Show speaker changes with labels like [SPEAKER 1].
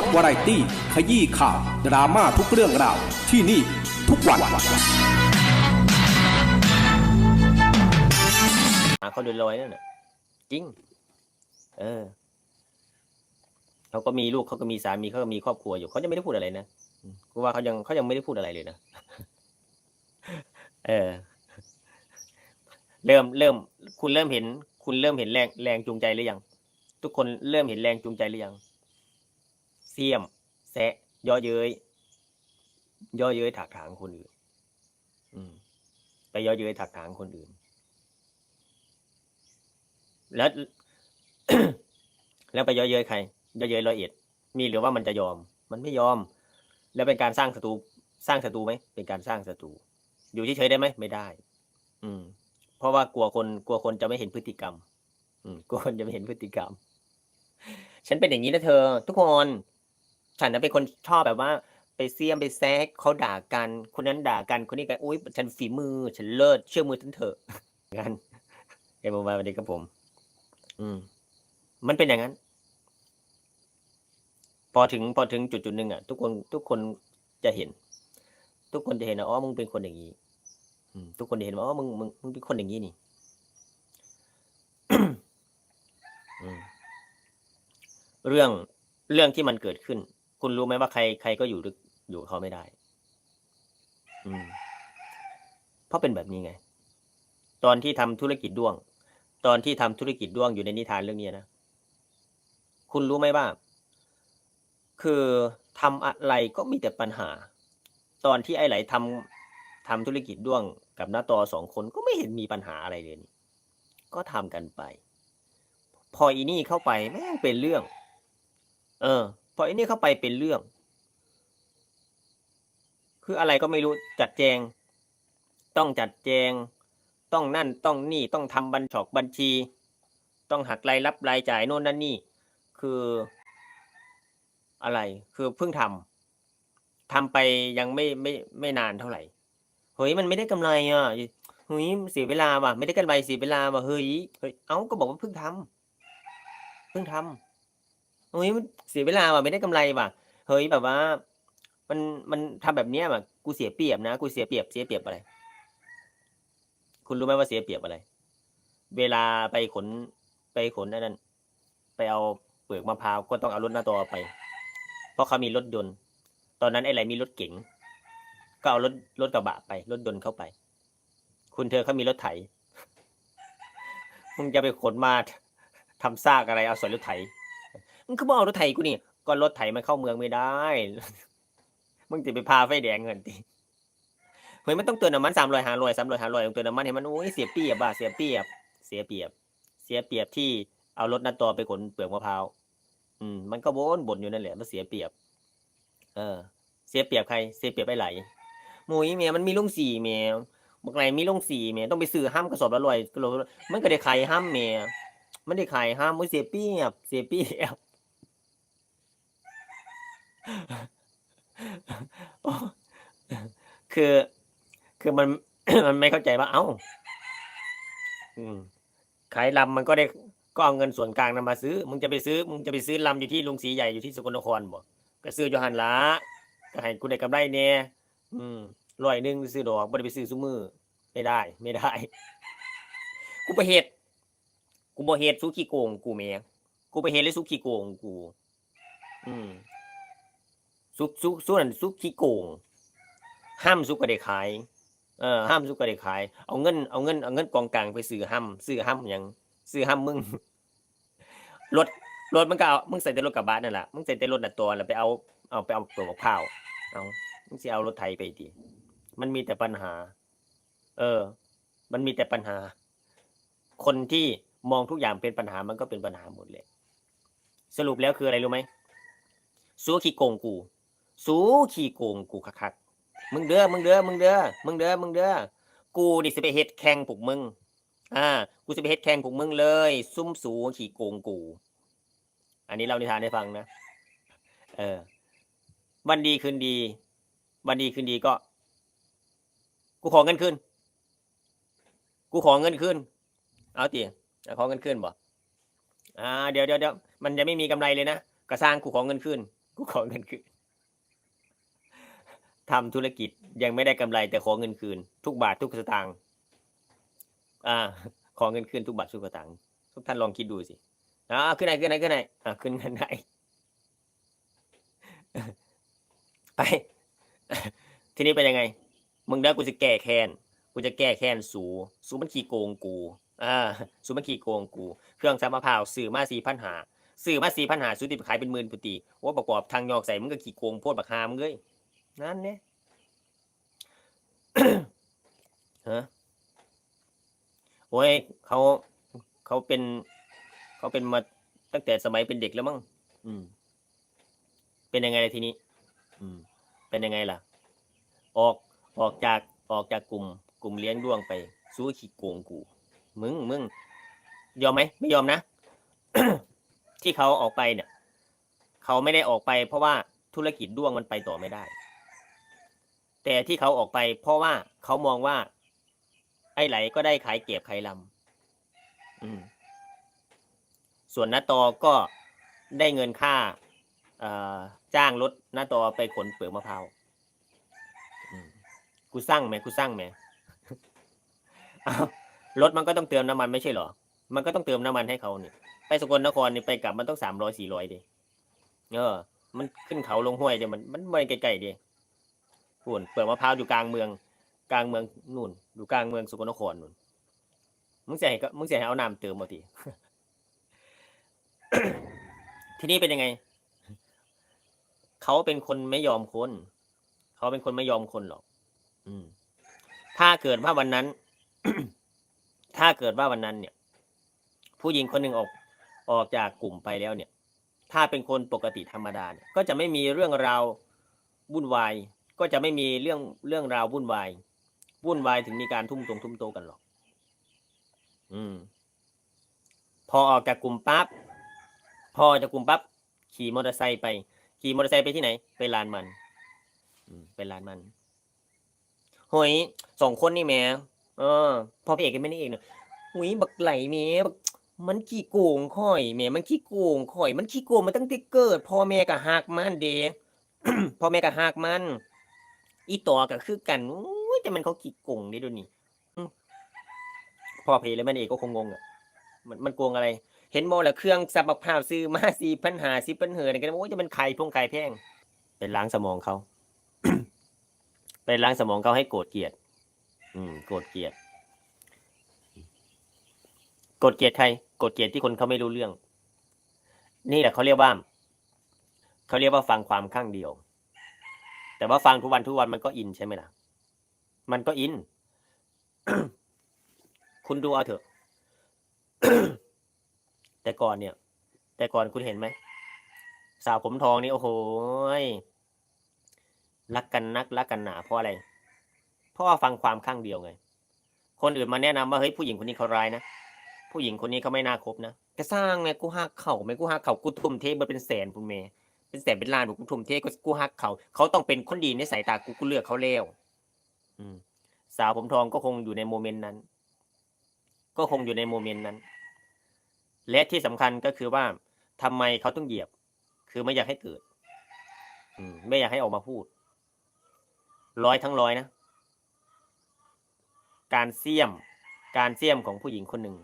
[SPEAKER 1] สวาไรตี้ ขยี้ข่าว ดราม่าทุกเรื่องราว ที่นี่ทุกวัน
[SPEAKER 2] หาเขาโดยลอยนั่นน่ะจริง เออเขาก็มีลูกเขาก็มีสามีเขาก็มีครอบครัวอยู่เขายังไม่ได้พูดอะไรนะกูว่าเขายังเขายังไม่ได้พูดอะไรเลยนะเออ เริ่มเริ่ม คุณเริ่มเห็น คุณเริ่มเห็นแรงแรงจูงใจหรือยัง ทุกคนเริ่มเห็นแรงจูงใจหรือยัง เสียม แซะย่อเย้ยย่อเย้ยถากถางคนอื่น อืม ไปย่อเย้ยถากถางคนอื่น แล้ว แล้วไปย่อเย้ยใครย่อเย้ยร้อยเอ็ดมีหรือว่ามันจะยอม มันไม่ยอม แล้วเป็นการสร้างศัตรูสร้างศัตรูไหมเป็นการสร้างศัตรูอยู่เฉยๆได้ไหมไม่ได้ อืม เพราะว่ากลัวคนกลัวคนจะไม่เห็นพฤติกรรม อืมกลัวคนจะไม่เห็นพฤติกรรม ฉันเป็นอย่างนี้นะเธอ ทุกคน ฉันนะเป็นคนชอบแบบว่า ไปเสียมไปแซกเขาด่ากัน คนนั้นด่ากันคนนี้กันอุ้ยฉันฝีมือ ฉันเลิศเชื่อมือฉันเถอะงั้นเอ็มมาวันนี้กับผม อืม มันเป็นอย่างนั้น พอถึงพอถึงจุดจุดหนึ่งอะทุกคนทุกคนจะเห็น ทุกคนจะเห็นว่าอ๋อมึงเป็นคนอย่างนี้ทุกคนจะเห็นว่าอ๋อมึงมึงมึงเป็นคนอย่างนี้นี่เรื่องเรื่องที่มันเกิดขึ้น คุณรู้ไหมว่าใครใครก็อยู่ด้วยอยู่เขาไม่ได้ อืม เพราะเป็นแบบนี้ไง ตอนที่ทำธุรกิจด้วง ตอนที่ทำธุรกิจด้วงอยู่ในนิทานเรื่องนี้นะ คุณรู้ไหมว่า คือทำอะไรก็มีแต่ปัญหา ตอนที่ไอ้ไหลทำทำธุรกิจด้วงกับน้าตอสองคนก็ไม่เห็นมีปัญหาอะไรเลยนี่ก็ทำกันไป พออีนี่เข้าไปแม่งเป็นเรื่อง เออ พออีนี่เข้าไปเป็นเรื่อง คืออะไรก็ไม่รู้จัดแจง ต้องจัดแจง ต้องนั่นต้องนี่ต้องทำบัญชอกบัญชี ต้องหักรายรับรายจ่ายโน่นนั่นนี่ คืออะไรคือเพิ่งทำทำไปยังไม่ไม่ไม่นานเท่าไหร่เฮ้ยมันไม่ได้กำไรอะเฮ้ยเสียเวลาว่ะไม่ได้กำไรเสียเวลาว่ะเฮ้ยเฮ้ยเอ้าก็บอกว่าเพิ่งทำเพิ่งทำ เฮ้ยมันเสียเวลาว่ะไม่ได้กำไรว่ะเฮ้ยแบบว่า มันมันทำแบบเนี้ยว่ะกูเสียเปรียบนะกูเสียเปรียบเสียเปรียบอะไร คุณรู้ไหมว่าเสียเปรียบอะไร เวลาไปขนไปขนนั่นไปเอาเปลือกมะพร้าวก็ต้องเอารถหน้าตัวไป เพราะเขามีรถยนต์ ตอนนั้นไอ้ไรมีรถเก๋งก็เอารถรถกระบะไปรถยนต์เข้าไป คุณเธอเขามีรถไถมึงจะไปขนมาทำซากอะไรเอาส่วนรถไถ มึงก็บอกเอารถไถกูนี่ก็รถไถมันเข้าเมืองไม่ได้ มึงจะไปพาไฟแดงเงินตีเฮ้ยมันต้องเตือนน้ำมันสามร้อยห้าร้อยสามร้อยห้าร้อยต้องเตือนน้ำมันให้มันโอ้ยเสียเปรียบอะเสียเปรียบ เสียเปรียบ เสียเปรียบที่เอารถนัดตัวไปขนเปลือกมะพร้าวอืมมันก็บ่นบ่นอยู่นั่นแหละมันเสียเปรียบ เออ เสียเปรียบใคร เสียเปรียบไอ้ไหลหมุยเมียมันมีลุงสี่เมียบอกไหนมีลุงสี่เมียต้องไปซื้อห้ามกระสอบละร้อยกระโหลมันก็ได้ขายห้ามเมียมันได้ขายห้ามมันเสียเปรียบ เสียเปรียบ คือ คือมัน มันไม่เข้าใจว่า เอ้าขายลำมันก็ได้ก็เอาเงินส่วนกลางนำมาซื้อ มึงจะไปซื้อ มึงจะไปซื้อลำอยู่ที่ลุงสีใหญ่อยู่ที่สกลนครบ่ก็ซื้ออยู่หันละก็ให้กูได้กำไรแน่อืมร้อยหนึ่งซื้อดอกบ่ได้ไปซื้อซุมือ ไม่ได้ ไม่ได้ กูไปเฮ็ด กูบ่เฮ็ดสู้ขี้โกง กูแหม่กูไปเฮ็ดเลยสู้ขี้โกงกู อืม ซุกซุกส่วนซุกขี้โกง ห้ามซุกก็ได้ขายเออห้ามซุกก็ได้ขาย เอาเงินเอาเงินเอาเงินกองกลางไปซื้อห้ามซื้อห้ามยังซื้อห้ามมึงรถรถมันก็เอามึงใส่แต่รถกระบะนั่นแหละมึงใส่แต่รถน่ะตัวแล้วไปเอาเอาไปเอาตัวมะพร้าวเอามึงสิเอารถไถไปดิมันมีแต่ปัญหา เออ มันมีแต่ปัญหา คนที่มองทุกอย่างเป็นปัญหามันก็เป็นปัญหาหมดเลย สรุปแล้วคืออะไรรู้ไหมสู้ขี้โกงกู สู้ขี้โกงกูคักๆมึงเด้อมึงเด้อมึงเด้อมึงเด้อมึงเด้อกูนี่สิไปเฮ็ดแข่งพวกมึง อ่า กูสิไปเฮ็ดแข่งพวกมึงเลย ซุ่มสูขี้โกงกู อันนี้เรานิทานให้ฟังนะ เออ วันดีคืนดี วันดีคืนดีก็ กูขอเงินคืน กูขอเงินคืน เอาตีขอเงินคืนบ่อ่า เดี๋ยวเดี๋ยวเดี๋ยวมันจะไม่มีกำไรเลยนะ ก็สร้างกูขอเงินคืน กูกูขอเงินคืน ทำธุรกิจยังไม่ได้กำไรแต่ขอเงินคืน ทุกบาททุกสตางค์อ่า ขอเงินคืนทุกบาททุกสตางค์ทุกท่านลองคิดดูสิอ่าขึ้นไหนขึ้นไหนขึ้นไหนอ่าขึ้นเงินไหนไป ทีนี้เป็นยังไง มึงได้กูจะแก้แค้นกูจะแก้แค้นสูสูมันขี้โกงกูอ่าสูมันขี้โกงกู เครื่องซักมะพร้าวซื้อมาสี่พันหาซื้อมาสี่พันหาซื้อติดขายเป็นหมื่นปุติว่าประกอบทางยอกใส่มึงก็ขี้โกงโพดบักฮามงเลย นั่นเนี่ยฮะโอ้ยเขาเขาเป็นเขาเป็นมาตั้งแต่สมัยเป็นเด็กแล้วมั้งอืม เป็นยังไงทีนี้ อืม เป็นยังไงล่ะ ออกออกจากออกจากกลุ่ม กลุ่มเลี้ยงด้วงไปสู้ขี้โกงกู มึงมึงยอมไหมไม่ยอมนะที่เขาออกไปเนี่ย เขาไม่ได้ออกไป เพราะว่าธุรกิจด้วงมันไปต่อไม่ได้ แต่ที่เขาออกไปเพราะว่าเขามองว่า ไอ้ไหลก็ได้ขายเก็บขายลำอืม ส่วนนาตอก็ได้เงินค่าเอ่อจ้างรถนาตอไปขนเปลือกมะพร้าวอืมกูสร้างไหมกูสร้างไหมอ้าวรถมันก็ต้องเติมน้ำมันไม่ใช่เหรอ มันก็ต้องเติมน้ำมันให้เขาเนี่ยไปสกลนครนี่ไปกลับมันต้องสามร้อยสี่ร้อยดิเออ มันขึ้นเขาลงห้วยเดี๋ยวมันมันไม่ไกลๆดิปุ่ นเปลือกมะพร้าวอยู่กลางเมือง กลางเมืองนู่น อยู่กลางเมืองสกลนครนู่นมึงจะให้ก็มึงจะให้เอาน้ำเติมมาทีทีนี้เป็นยังไง เขาเป็นคนไม่ยอมคน เขาเป็นคนไม่ยอมคนหรอก อืม ถ้าเกิดว่าวันนั้น ถ้าเกิดว่าวันนั้น เนี่ย ผู้หญิงคนหนึ่งออก ออกจากกลุ่มไปแล้วเนี่ย ถ้าเป็นคนปกติธรรมดาเนี่ยก็จะไม่มีเรื่องราววุ่นวาย ก็จะไม่มีเรื่องเรื่องราววุ่นวาย วุ่นวายถึงมีการทุ่มตรงทุ่มโตกันหรอก อืม พอออกจากกลุ่มปั๊บพอจากกลุ่มปั๊บขี่มอเตอร์ไซค์ไป ขี่มอเตอร์ไซค์ไปที่ไหน ไปลานมันอืมไปลานมันหอยสองคนนี่แม่เออ พอพี่เอกกับแม่นี่เอกเนาะหุยบักไหลแม่บักมันขี้โกงข่อยแม่มันขี้โกงข่อย มันขี้โกงมาตั้งแต่เกิดพ่อแม่ก็หักมันเดพ่อแม่ก็หักมัน อีต่อก็คือกันอุ้ยแต่มันเขาขี้โกงเด้เดูนี่พ่อเพลและแม่เอกก็คงงงอะมันมันโกงอะไร เห็นโมแหละเครื่องสับมะพร้าวซื้อมาสี่พันหาสิพันเหอนี่กันโอ้ยจะมันไข่พงไข่แพงเป็นล้างสมองเขาเป็นล้างสมองเขาให้โกรธเกลียด อืมโกรธเกลียดโกรธเกลียดใครโกรธเกลียดที่คนเขาไม่รู้เรื่อง นี่แหละเขาเรียกว่าเขาเรียกว่าฟังความข้างเดียว แต่ว่าฟังทุกวันทุกวันมันก็อินใช่ไหมล่ะ มันก็อิน คุณดูเอาเถอะ แต่ก่อนเนี่ย แต่ก่อนคุณเห็นไหม สาวผมทองนี่โอ้โหรักกันนักรักกันหนาเพราะอะไรเพราะว่าฟังความข้างเดียวไง คนอื่นมาแนะนำว่าเฮ้ยผู้หญิงคนนี้เขาร้ายนะผู้หญิงคนนี้เขาไม่น่าคบนะก็สร้างไงกูหักเขาไหมกูหักเขากูทุ่มเทมันเป็นแสนพุ่นเม เป็นแสนเป็นล้านผมกูทุ่มเทก็กูหักเขา เขาต้องเป็นคนดีในสายตากูกูเลือกเขาแล้วอืม สาวผมทองก็คงอยู่ในโมเมนต์นั้น ก็คงอยู่ในโมเมนต์นั้น และที่สำคัญก็คือว่าทำไมเขาต้องเหยียบ คือไม่อยากให้เกิด อืม ไม่อยากให้ออกมาพูด ร้อยทั้งร้อยนะ การเสี่ยม การเสี่ยมของผู้หญิงคนหนึ่ง